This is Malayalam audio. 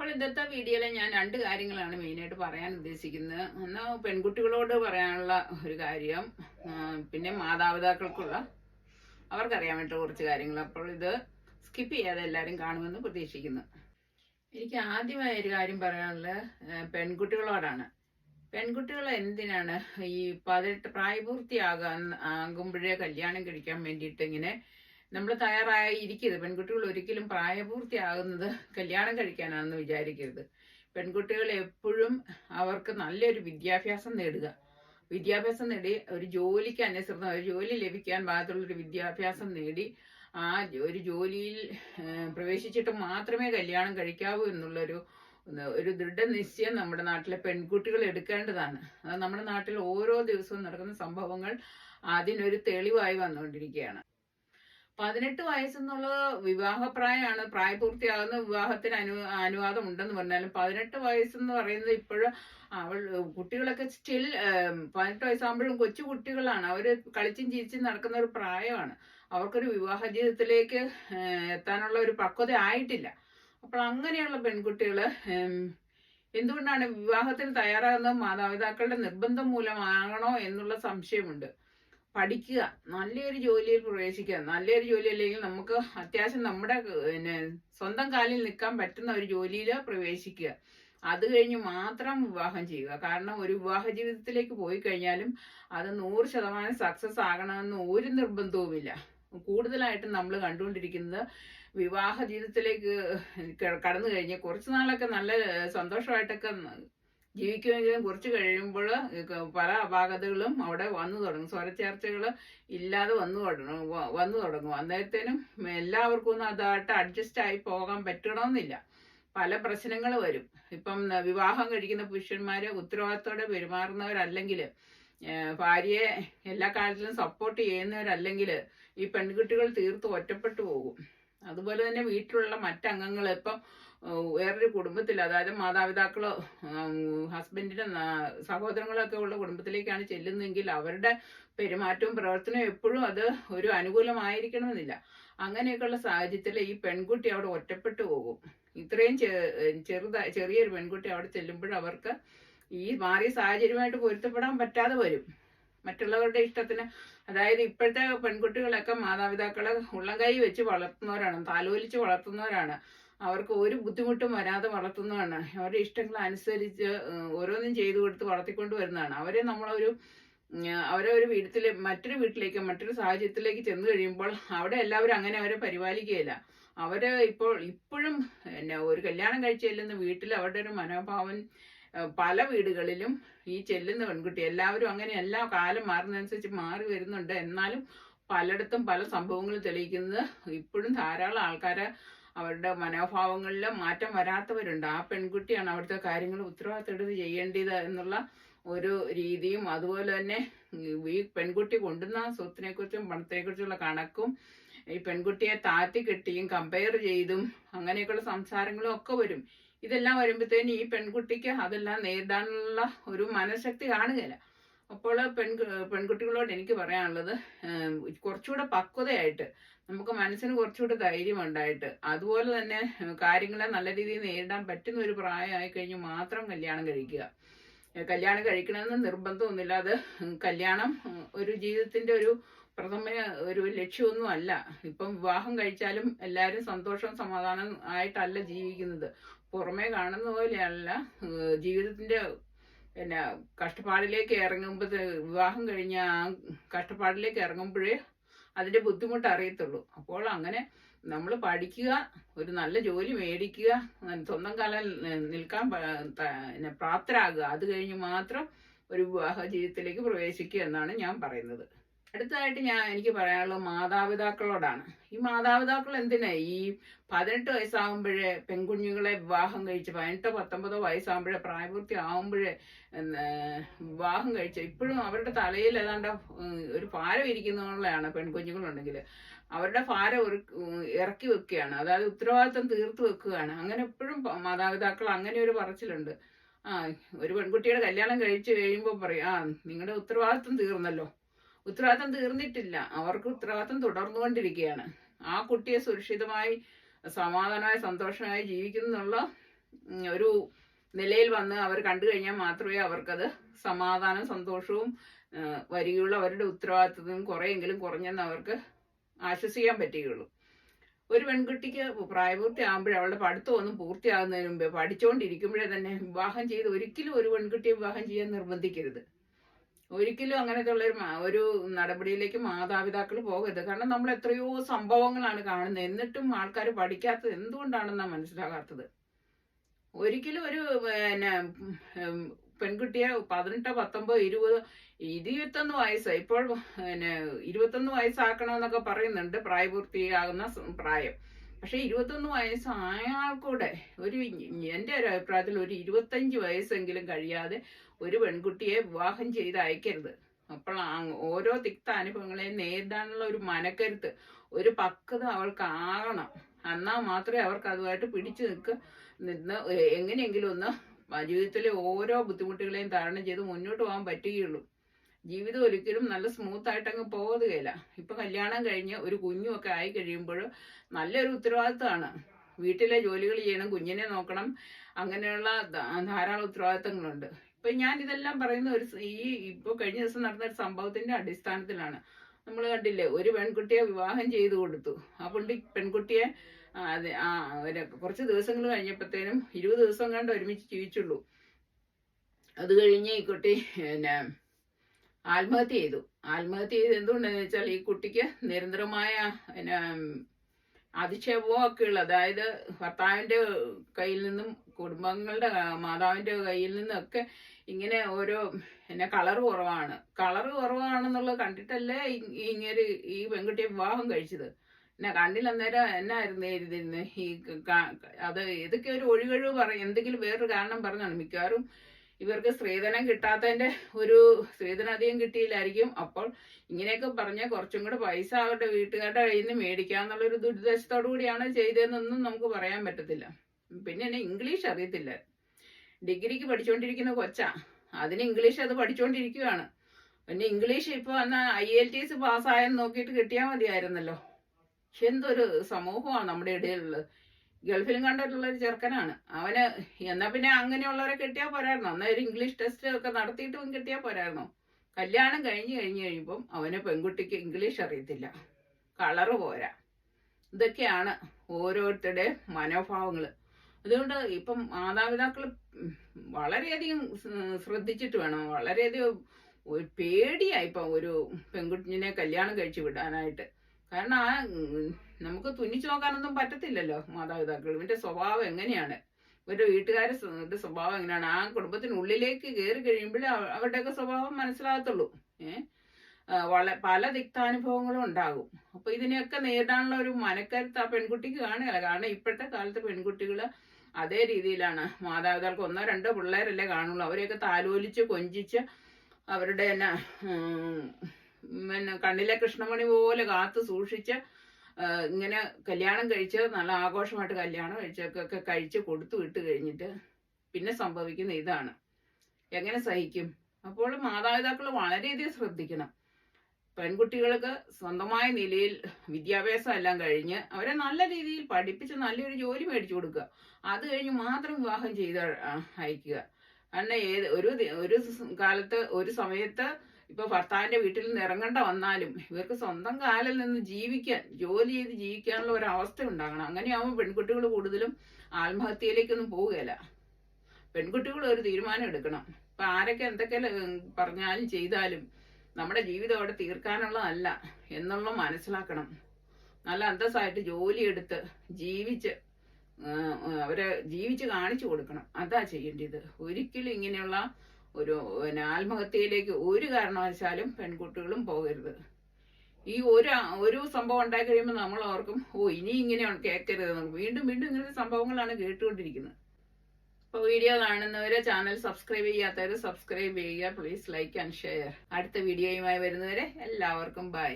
അപ്പോൾ ഇന്നത്തെ വീഡിയോയിൽ ഞാൻ രണ്ട് കാര്യങ്ങളാണ് മെയിനായിട്ട് പറയാൻ ഉദ്ദേശിക്കുന്നത്. ഒന്ന് പെൺകുട്ടികളോട് പറയാനുള്ള ഒരു കാര്യം പിന്നെ മാതാപിതാക്കൾക്കുള്ള അവർക്കറിയാൻ വേണ്ട കുറച്ച് കാര്യങ്ങൾ. അപ്പോൾ ഇത് സ്കിപ്പ് ചെയ്യാതെ എല്ലാവരും കാണുമെന്ന് പ്രതീക്ഷിക്കുന്നു. എനിക്ക് ആദ്യമായ ഒരു കാര്യം പറയാനുള്ളത് പെൺകുട്ടികളോടാണ്. പെൺകുട്ടികൾ എന്തിനാണ് ഈ പതിനെട്ട് പ്രായപൂർത്തിയാകാൻ ആകുമ്പോഴേ കല്യാണം കഴിക്കാൻ വേണ്ടിയിട്ട് ഇങ്ങനെ നമ്മൾ തയ്യാറായി ഇരിക്കരുത് പെൺകുട്ടികൾ ഒരിക്കലും പ്രായപൂർത്തിയാകുന്നത് കല്യാണം കഴിക്കാനാണെന്ന് വിചാരിക്കരുത്. പെൺകുട്ടികൾ എപ്പോഴും അവർക്ക് നല്ലൊരു വിദ്യാഭ്യാസം നേടുക. വിദ്യാഭ്യാസം നേടി ഒരു ജോലിക്ക് അനുസൃതം ഒരു ജോലി ലഭിക്കാൻ പാകത്തുള്ളൊരു വിദ്യാഭ്യാസം നേടി ആ ഒരു ജോലിയിൽ പ്രവേശിച്ചിട്ട് മാത്രമേ കല്യാണം കഴിക്കാവൂ എന്നുള്ളൊരു ഒരു ദൃഢനിശ്ചയം നമ്മുടെ നാട്ടിലെ പെൺകുട്ടികൾ എടുക്കേണ്ടതാണ്. അത് നമ്മുടെ നാട്ടിൽ ഓരോ ദിവസവും നടക്കുന്ന സംഭവങ്ങൾ അതിനൊരു തെളിവായി വന്നുകൊണ്ടിരിക്കുകയാണ്. പതിനെട്ട് വയസ്സെന്നുള്ളത് വിവാഹപ്രായമാണ് പ്രായപൂർത്തിയാകുന്ന വിവാഹത്തിന് അനു അനുവാദം ഉണ്ടെന്ന് പറഞ്ഞാലും പതിനെട്ട് വയസ്സെന്ന് പറയുന്നത് ഇപ്പോഴും അവൾ കുട്ടികളൊക്കെ സ്റ്റിൽ പതിനെട്ട് വയസ്സാകുമ്പോഴും കൊച്ചു കുട്ടികളാണ്. അവർ കളിച്ചും ചിരിച്ചും നടക്കുന്ന ഒരു പ്രായമാണ്. അവർക്കൊരു വിവാഹ ജീവിതത്തിലേക്ക് എത്താനുള്ള ഒരു പക്വത ആയിട്ടില്ല. അപ്പോൾ അങ്ങനെയുള്ള പെൺകുട്ടികൾ എന്തുകൊണ്ടാണ് വിവാഹത്തിന് തയ്യാറാകുന്നത്? മാതാപിതാക്കളുടെ നിർബന്ധം മൂലമാകണോ എന്നുള്ള സംശയമുണ്ട്. പഠിക്കുക. നല്ലൊരു ജോലിയിൽ പ്രവേശിക്കുക. നല്ലൊരു ജോലി അല്ലെങ്കിൽ നമുക്ക് അത്യാവശ്യം നമ്മുടെ പിന്നെ സ്വന്തം കാലിൽ നിൽക്കാൻ പറ്റുന്ന ഒരു ജോലിയിൽ പ്രവേശിക്കുക. അത് കഴിഞ്ഞ് മാത്രം വിവാഹം ചെയ്യുക. കാരണം ഒരു വിവാഹ ജീവിതത്തിലേക്ക് പോയി കഴിഞ്ഞാലും അത് നൂറ് ശതമാനം സക്സസ് ആകണമെന്ന് ഒരു നിർബന്ധവുമില്ല. കൂടുതലായിട്ടും നമ്മൾ കണ്ടുകൊണ്ടിരിക്കുന്നത് വിവാഹ ജീവിതത്തിലേക്ക് കടന്നു കഴിഞ്ഞ് കുറച്ച് നാളൊക്കെ നല്ല സന്തോഷമായിട്ടൊക്കെ ജീവിക്കുമെങ്കിലും കുറച്ച് കഴിയുമ്പോൾ പല അപാകതകളും അവിടെ വന്നു തുടങ്ങും. സ്വരച്ചേർച്ചകൾ ഇല്ലാതെ വന്നു തുടങ്ങും വന്നു തുടങ്ങും. അന്നേരത്തേനും എല്ലാവർക്കും ഒന്നും അതായിട്ട് അഡ്ജസ്റ്റ് ആയി പോകാൻ പറ്റണമെന്നില്ല. പല പ്രശ്നങ്ങൾ വരും. ഇപ്പം വിവാഹം കഴിക്കുന്ന പുരുഷന്മാർ ഉത്തരവാദിത്തോടെ പെരുമാറുന്നവരല്ലെങ്കിൽ ഭാര്യയെ എല്ലാ കാര്യത്തിലും സപ്പോർട്ട് ചെയ്യുന്നവരല്ലെങ്കിൽ ഈ പെൺകുട്ടികൾ തീർത്ത് ഒറ്റപ്പെട്ടു പോകും. അതുപോലെ തന്നെ വീട്ടിലുള്ള മറ്റംഗങ്ങൾ ഇപ്പം വേറൊരു കുടുംബത്തിൽ അതായത് മാതാപിതാക്കളോ ഹസ്ബൻഡിന്റെ സഹോദരങ്ങളൊക്കെ ഉള്ള കുടുംബത്തിലേക്കാണ് ചെല്ലുന്നതെങ്കിൽ അവരുടെ പെരുമാറ്റവും പ്രവർത്തനവും എപ്പോഴും അത് ഒരു അനുകൂലമായിരിക്കണമെന്നില്ല. അങ്ങനെയൊക്കെയുള്ള സാഹചര്യത്തിൽ ഈ പെൺകുട്ടി അവിടെ ഒറ്റപ്പെട്ടു പോകും. ഇത്രയും ചെറുതായി ചെറുതാ ചെറിയൊരു പെൺകുട്ടി അവിടെ ചെല്ലുമ്പോൾ അവർക്ക് ഈ മാറിയ സാഹചര്യമായിട്ട് പൊരുത്തപ്പെടാൻ പറ്റാതെ വരും. മറ്റുള്ളവരുടെ ഇഷ്ടത്തിന് അതായത് ഇപ്പോഴത്തെ പെൺകുട്ടികളൊക്കെ മാതാപിതാക്കളെ ഉള്ളം കൈ വെച്ച് വളർത്തുന്നവരാണ് താലോലിച്ച് വളർത്തുന്നവരാണ്. അവർക്ക് ഒരു ബുദ്ധിമുട്ടും വരാതെ വളർത്തുന്നതാണ്. അവരുടെ ഇഷ്ടങ്ങൾ അനുസരിച്ച് ഓരോന്നും ചെയ്തു കൊടുത്ത് വളർത്തിക്കൊണ്ട് വരുന്നതാണ്. അവരെ നമ്മളൊരു അവരെ ഒരു വീട്ടിൽ മറ്റൊരു വീട്ടിലേക്ക് മറ്റൊരു സാഹചര്യത്തിലേക്ക് ചെന്ന് കഴിയുമ്പോൾ അവിടെ എല്ലാവരും അങ്ങനെ അവരെ പരിപാലിക്കുകയില്ല. അവർ ഇപ്പോൾ ഇപ്പോഴും പിന്നെ ഒരു കല്യാണം കഴിച്ച് ചെല്ലുന്ന വീട്ടിൽ അവരുടെ ഒരു മനോഭാവം പല വീടുകളിലും ഈ ചെല്ലുന്ന പെൺകുട്ടി എല്ലാവരും അങ്ങനെ എല്ലാ കാലം മാറുന്നതനുസരിച്ച് മാറി വരുന്നുണ്ട്. എന്നാലും പലയിടത്തും പല സംഭവങ്ങളും തെളിയിക്കുന്നത് ഇപ്പോഴും ധാരാളം ആൾക്കാരെ അവരുടെ മനോഭാവങ്ങളിൽ മാറ്റം വരാത്തവരുണ്ട്. ആ പെൺകുട്ടിയാണ് അവിടുത്തെ കാര്യങ്ങൾ ഉത്തരവാദിത്തം എടുത്ത് ചെയ്യേണ്ടത് എന്നുള്ള ഒരു രീതിയും അതുപോലെ തന്നെ ഈ പെൺകുട്ടി കൊണ്ടുവന്ന സ്വത്തിനെക്കുറിച്ചും കുറിച്ചും പണത്തിനെ കണക്കും ഈ പെൺകുട്ടിയെ താത്തി കെട്ടിയും കമ്പയർ ചെയ്തും അങ്ങനെയൊക്കെയുള്ള സംസാരങ്ങളും ഒക്കെ വരും. ഇതെല്ലാം വരുമ്പോഴത്തേന് ഈ പെൺകുട്ടിക്ക് അതെല്ലാം നേരിടാനുള്ള ഒരു മനഃശക്തി കാണുകയില്ല. അപ്പോൾ പെൺ പെൺകുട്ടികളോട് എനിക്ക് പറയാനുള്ളത് കുറച്ചുകൂടെ പക്വതയായിട്ട് നമുക്ക് മനസ്സിന് കുറച്ചുകൂടെ ധൈര്യം ഉണ്ടായിട്ട് അതുപോലെ തന്നെ കാര്യങ്ങളെ നല്ല രീതിയിൽ നേരിടാൻ പറ്റുന്ന ഒരു പ്രായമായി കഴിഞ്ഞ് മാത്രം കല്യാണം കഴിക്കുക. കല്യാണം കഴിക്കണമെന്ന് നിർബന്ധമൊന്നുമില്ല. അത് കല്യാണം ഒരു ജീവിതത്തിന്റെ ഒരു പ്രഥമ ഒരു ലക്ഷ്യമൊന്നും അല്ല ഇപ്പം വിവാഹം കഴിച്ചാലും എല്ലാവരും സന്തോഷവും സമാധാനം ആയിട്ടല്ല ജീവിക്കുന്നത്. പുറമേ കാണുന്ന പോലെയല്ല ജീവിതത്തിന്റെ പിന്നെ കഷ്ടപ്പാടിലേക്ക് ഇറങ്ങുമ്പോൾ വിവാഹം കഴിഞ്ഞ ആ കഷ്ടപ്പാടിലേക്ക് ഇറങ്ങുമ്പോഴേ അതിന്റെ ബുദ്ധിമുട്ട് അറിയത്തുള്ളൂ. അപ്പോൾ അങ്ങനെ നമ്മൾ പഠിക്കുക ഒരു നല്ല ജോലി മേടിക്കുക സ്വന്തം കാലം നിൽക്കാൻ പ്രാപ്തരാകുക. അത് കഴിഞ്ഞ് മാത്രം ഒരു വിവാഹ ജീവിതത്തിലേക്ക് പ്രവേശിക്കുക എന്നാണ് ഞാൻ പറയുന്നത്. അടുത്തതായിട്ട് ഞാൻ എനിക്ക് പറയാനുള്ളത് മാതാപിതാക്കളോടാണ്. ഈ മാതാപിതാക്കൾ എന്തിനാ? ഈ പതിനെട്ട് വയസ്സാകുമ്പോഴേ പെൺകുഞ്ഞുങ്ങളെ വിവാഹം കഴിച്ച് പതിനെട്ടോ പത്തൊമ്പതോ വയസ്സാകുമ്പോഴേ പ്രായപൂർത്തി ആകുമ്പോഴേ വിവാഹം കഴിച്ച് ഇപ്പോഴും അവരുടെ തലയിൽ ഏതാണ്ട് ഒരു ഭാരം ഇരിക്കുന്നതാണ് പെൺകുഞ്ഞുങ്ങളുണ്ടെങ്കിൽ അവരുടെ ഭാരം ഇറക്കി വെക്കുകയാണ്. അതായത് ഉത്തരവാദിത്തം തീർത്തു വെക്കുകയാണ്. അങ്ങനെ എപ്പോഴും മാതാപിതാക്കൾ അങ്ങനെ ഒരു പറച്ചിലുണ്ട്. ആ ഒരു പെൺകുട്ടിയുടെ കല്യാണം കഴിച്ചു കഴിയുമ്പോൾ പറയും ആ നിങ്ങളുടെ ഉത്തരവാദിത്തം തീർന്നല്ലോ. ഉത്തരവാദിത്തം തീർന്നിട്ടില്ല. അവർക്ക് ഉത്തരവാദിത്തം തുടർന്നുകൊണ്ടിരിക്കുകയാണ്. ആ കുട്ടിയെ സുരക്ഷിതമായി സമാധാനമായി സന്തോഷമായി ജീവിക്കുന്നുള്ള ഒരു നിലയിൽ വന്ന് അവർ കണ്ടു കഴിഞ്ഞാൽ മാത്രമേ അവർക്കത് സമാധാനം സന്തോഷവും വരികയുള്ളൂ. അവരുടെ ഉത്തരവാദിത്വം കുറേയെങ്കിലും കുറഞ്ഞെന്ന് അവർക്ക് ആശ്വസിക്കാൻ പറ്റുകയുള്ളൂ. ഒരു പെൺകുട്ടിക്ക് പ്രായപൂർത്തി ആകുമ്പോഴേ അവളുടെ പഠിത്തം ഒന്നും പൂർത്തിയാകുന്നതിന് മുമ്പേ പഠിച്ചുകൊണ്ടിരിക്കുമ്പോഴേ തന്നെ വിവാഹം ചെയ്ത് ഒരിക്കലും ഒരു പെൺകുട്ടിയെ വിവാഹം ചെയ്യാൻ നിർബന്ധിക്കരുത്. ഒരിക്കലും അങ്ങനത്തെ ഉള്ള ഒരു നടപടിയിലേക്ക് മാതാപിതാക്കൾ പോകരുത്. കാരണം നമ്മൾ എത്രയോ സംഭവങ്ങളാണ് കാണുന്നത്. എന്നിട്ടും ആൾക്കാർ പഠിക്കാത്തത് എന്തുകൊണ്ടാണെന്നാണ് മനസ്സിലാകാത്തത്? ഒരിക്കലും ഒരു പിന്നെ പെൺകുട്ടിയെ പതിനെട്ടോ പത്തൊമ്പത് ഇരുപത് ഇരുപത്തൊന്ന് വയസ്സ് ഇപ്പോൾ പിന്നെ ഇരുപത്തൊന്ന് വയസ്സാക്കണമെന്നൊക്കെ പറയുന്നുണ്ട് പ്രായപൂർത്തിയാകുന്ന പ്രായം. പക്ഷെ ഇരുപത്തൊന്ന് വയസ്സായ ആൾക്കൂടെ ഒരു എന്റെ ഒരു അഭിപ്രായത്തിൽ ഒരു ഇരുപത്തഞ്ച് വയസ്സെങ്കിലും കഴിയാതെ ഒരു പെൺകുട്ടിയെ വിവാഹം ചെയ്ത് അയക്കരുത്. അപ്പോൾ ഓരോ തിക്ത അനുഭവങ്ങളെ നേരിടാനുള്ള ഒരു മനക്കരുത്ത് ഒരു പക്വത അവൾക്ക് എന്നാൽ മാത്രമേ അവർക്ക് അതുമായിട്ട് പിടിച്ചു നിൽക്ക നിന്ന് എങ്ങനെയെങ്കിലും ഒന്ന് ജീവിതത്തിലെ ഓരോ ബുദ്ധിമുട്ടുകളെയും തരണം ചെയ്ത് മുന്നോട്ട് പോകാൻ പറ്റുകയുള്ളൂ. ജീവിതം ഒരിക്കലും നല്ല സ്മൂത്ത് ആയിട്ട് അങ്ങ് പോകുകയില്ല ഇപ്പൊ കല്യാണം കഴിഞ്ഞ് ഒരു കുഞ്ഞും ഒക്കെ ആയി കഴിയുമ്പോൾ നല്ലൊരു ഉത്തരവാദിത്തമാണ് വീട്ടിലെ ജോലികൾ ചെയ്യണം കുഞ്ഞിനെ നോക്കണം അങ്ങനെയുള്ള ധാരാളം ഉത്തരവാദിത്തങ്ങളുണ്ട്. ഇപ്പൊ ഞാൻ ഇതെല്ലാം പറയുന്ന ഒരു ഈ ഇപ്പൊ കഴിഞ്ഞ ദിവസം നടന്ന ഒരു സംഭവത്തിന്റെ അടിസ്ഥാനത്തിലാണ്. നമ്മൾ കണ്ടില്ലേ ഒരു പെൺകുട്ടിയെ വിവാഹം ചെയ്തു കൊടുത്തു. ആ പെൺകുട്ടി പെൺകുട്ടിയെ അതെ ആ കുറച്ച് ദിവസങ്ങൾ കഴിഞ്ഞപ്പോഴത്തേനും ഇരുപത് ദിവസം കണ്ട് ഒരുമിച്ച് ജീവിച്ചുള്ളൂ. അത് കഴിഞ്ഞ് ഈ കുട്ടി പിന്നെ ആത്മഹത്യ ചെയ്തു. ആത്മഹത്യ ചെയ്ത് എന്തുകൊണ്ടെന്ന് വെച്ചാൽ ഈ കുട്ടിക്ക് നിരന്തരമായ പിന്നെ അധിക്ഷേപവും ഒക്കെ ഉള്ള അതായത് ഭർത്താവിന്റെ കയ്യിൽ നിന്നും കുടുംബങ്ങളുടെ മാതാവിന്റെ കയ്യിൽ നിന്നൊക്കെ ഇങ്ങനെ ഓരോ പിന്നെ കളർ കുറവാണ്. കളർ കുറവാണെന്നുള്ളത് കണ്ടിട്ടല്ലേ ഇങ്ങനെ ഈ പെൺകുട്ടിയെ വിവാഹം കഴിച്ചത്. എന്നാ കണ്ടില്ല അന്നേരം എന്നായിരുന്നു എഴുതിയിരുന്നത്? ഈ അത് ഇതൊക്കെ ഒരു ഒഴികഴിവ് പറയും എന്തെങ്കിലും വേറൊരു കാരണം പറഞ്ഞാണ് മിക്കവാറും ഇവർക്ക് സ്ത്രീധനം കിട്ടാത്തതിന്റെ ഒരു സ്ത്രീധനം അധികം കിട്ടിയില്ലായിരിക്കും. അപ്പോൾ ഇങ്ങനെയൊക്കെ പറഞ്ഞ കുറച്ചും കൂടെ പൈസ അവരുടെ വീട്ടുകാരുടെ കയ്യിൽ നിന്ന് മേടിക്കാന്നുള്ളൊരു ദുരിതശത്തോടു കൂടിയാണ് ചെയ്തതെന്നൊന്നും നമുക്ക് പറയാൻ പറ്റത്തില്ല. പിന്നെ എന്നെ ഇംഗ്ലീഷ് അറിയത്തില്ല. ഡിഗ്രിക്ക് പഠിച്ചുകൊണ്ടിരിക്കുന്ന കൊച്ചാ. അതിന് ഇംഗ്ലീഷ് അത് പഠിച്ചുകൊണ്ടിരിക്കുകയാണ് പിന്നെ ഇംഗ്ലീഷ് ഇപ്പൊ വന്ന ഐ എൽ ടി എസ് പാസ്സായെന്ന് നോക്കിയിട്ട് കിട്ടിയാൽ മതിയായിരുന്നല്ലോ. എന്തൊരു സമൂഹമാണ് നമ്മുടെ ഇടയിലുള്ളത്. ഗൾഫിലും കണ്ടിട്ടുള്ള ഒരു ചെറുക്കനാണ്. അവന് എന്നാ പിന്നെ അങ്ങനെയുള്ളവരെ കിട്ടിയാൽ പോരായിരുന്നോ? എന്നാ ഒരു ഇംഗ്ലീഷ് ടെസ്റ്റ് ഒക്കെ നടത്തിയിട്ടും കിട്ടിയാൽ പോരായിരുന്നോ? കല്യാണം കഴിഞ്ഞ് കഴിഞ്ഞ് കഴിയുമ്പം അവന് പെൺകുട്ടിക്ക് ഇംഗ്ലീഷ് അറിയത്തില്ല. കളറ് പോരാ. ഇതൊക്കെയാണ് ഓരോരുത്തരുടെ മനോഭാവങ്ങൾ അതുകൊണ്ട് ഇപ്പം മാതാപിതാക്കൾ വളരെയധികം ശ്രദ്ധിച്ചിട്ട് വേണം. വളരെയധികം ഒരു പേടിയായി ഇപ്പം ഒരു പെൺകുട്ടിനെ കല്യാണം കഴിച്ചു വിടാനായിട്ട്. കാരണം ആ നമുക്ക് തുന്നിച്ചു നോക്കാനൊന്നും പറ്റത്തില്ലല്ലോ മാതാപിതാക്കൾ. ഇവന്റെ സ്വഭാവം എങ്ങനെയാണ്? ഇവരുടെ വീട്ടുകാരുടെ സ്വഭാവം എങ്ങനെയാണ്? ആ കുടുംബത്തിനുള്ളിലേക്ക് കയറി കഴിയുമ്പോഴേ അവ- അവരുടെയൊക്കെ സ്വഭാവം മനസ്സിലാകത്തുള്ളൂ. ഏഹ് വള പല തിക്താനുഭവങ്ങളും ഉണ്ടാകും. അപ്പൊ ഇതിനെയൊക്കെ നേരിടാനുള്ള ഒരു മനക്കരുത്ത് ആ പെൺകുട്ടിക്ക് കാണുകയല്ല. കാരണം ഇപ്പോഴത്തെ കാലത്ത് പെൺകുട്ടികൾ അതേ രീതിയിലാണ്. മാതാപിതാക്കൾക്ക് ഒന്നോ രണ്ടോ പിള്ളേരല്ലേ കാണുള്ളൂ. അവരെയൊക്കെ താലോലിച്ച് കൊഞ്ചിച്ച് അവരുടെ തന്നെ പിന്നെ കണ്ണിലെ കൃഷ്ണമണി പോലെ കാത്തു സൂക്ഷിച്ച് ഇങ്ങനെ കല്യാണം കഴിച്ച് നല്ല ആഘോഷമായിട്ട് കല്യാണം കഴിച്ചൊക്കെ കഴിച്ച് കൊടുത്തു വിട്ട് കഴിഞ്ഞിട്ട് പിന്നെ സംഭവിക്കുന്ന ഇതാണ്. എങ്ങനെ സഹിക്കും? അപ്പോൾ മാതാപിതാക്കൾ വളരെയധികം ശ്രദ്ധിക്കണം. പെൺകുട്ടികൾക്ക് സ്വന്തമായ നിലയിൽ വിദ്യാഭ്യാസം എല്ലാം കഴിഞ്ഞ് അവരെ നല്ല രീതിയിൽ പഠിപ്പിച്ച് നല്ലൊരു ജോലി മേടിച്ചു കൊടുക്കുക. അത് കഴിഞ്ഞ് മാത്രം വിവാഹം ചെയ്ത് അയക്കുക. കാരണം ഏത് ഒരു ഒരു കാലത്ത് ഒരു സമയത്ത് ഇപ്പൊ ഭർത്താവിന്റെ വീട്ടിൽ നിന്ന് ഇറങ്ങേണ്ട വന്നാലും ഇവർക്ക് സ്വന്തം കാലിൽ നിന്ന് ജീവിക്കാൻ ജോലി ചെയ്ത് ജീവിക്കാനുള്ള ഒരു അവസ്ഥ ഉണ്ടാകണം അങ്ങനെയാവുമ്പോൾ പെൺകുട്ടികൾ കൂടുതലും ആത്മഹത്യയിലേക്കൊന്നും പോവുകയില്ല. പെൺകുട്ടികൾ ഒരു തീരുമാനം എടുക്കണം. ഇപ്പൊ ആരൊക്കെ എന്തൊക്കെ പറഞ്ഞാലും ചെയ്താലും നമ്മുടെ ജീവിതം അവിടെ തീർക്കാനുള്ളതല്ല എന്നുള്ള മനസ്സിലാക്കണം. നല്ല അന്തസ്സായിട്ട് ജോലിയെടുത്ത് ജീവിച്ച് അവരെ ജീവിച്ച് കാണിച്ചു കൊടുക്കണം. അതാ ചെയ്യേണ്ടത്. ഒരിക്കലും ഇങ്ങനെയുള്ള ഒരു പിന്നെ ആത്മഹത്യയിലേക്ക് ഒരു കാരണവശാലും പെൺകുട്ടികളും പോകരുത്. ഈ ഒരു ഒരു സംഭവം ഉണ്ടായി കഴിയുമ്പോൾ നമ്മൾ ഓർക്കും ഓ ഇനി ഇങ്ങനെ കേൾക്കരുത്. വീണ്ടും വീണ്ടും ഇങ്ങനത്തെ സംഭവങ്ങളാണ് കേട്ടുകൊണ്ടിരിക്കുന്നത്. അപ്പോൾ വീഡിയോ കാണുന്നവരെ ചാനൽ സബ്സ്ക്രൈബ് ചെയ്യാത്തവർ സബ്സ്ക്രൈബ് ചെയ്യുക. പ്ലീസ് ലൈക്ക് ആൻഡ് ഷെയർ അടുത്ത വീഡിയോയുമായി വരുന്നവരെ എല്ലാവർക്കും ബൈ